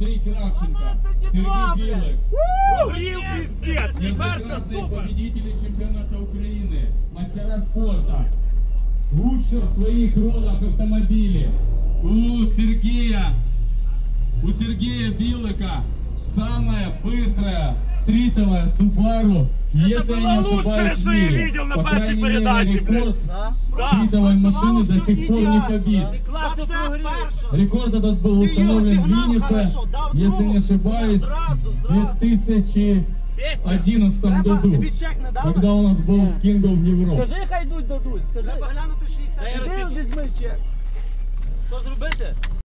Андрій Кравченко, Сергій Білик. Горів піздець! І перша Неоднократные супер! победители чемпионата Украины, мастера спорта. Лучше в своих родах автомобили. У Сергея, у Сергея Билыка самая быстрая стритовая Subaru. Если я не было лучшее, ошибаюсь, в что я мире. видел на По першей крайней мере, передаче, рекорд Да. стритовой машины до сих пор не побит. Класно прогрів. Рекорд этот был Ты его установлен в сигнал Виннице, хорошо, дал если другу. не ошибаюсь, Сразу, в сразу. 2011 Треба году, тобі чек не дали? когда у нас был King of Europe. Скажи, хай йдуть дадуть. Скажи. Треба глянути 60. Іди візьми чек. Що зробити?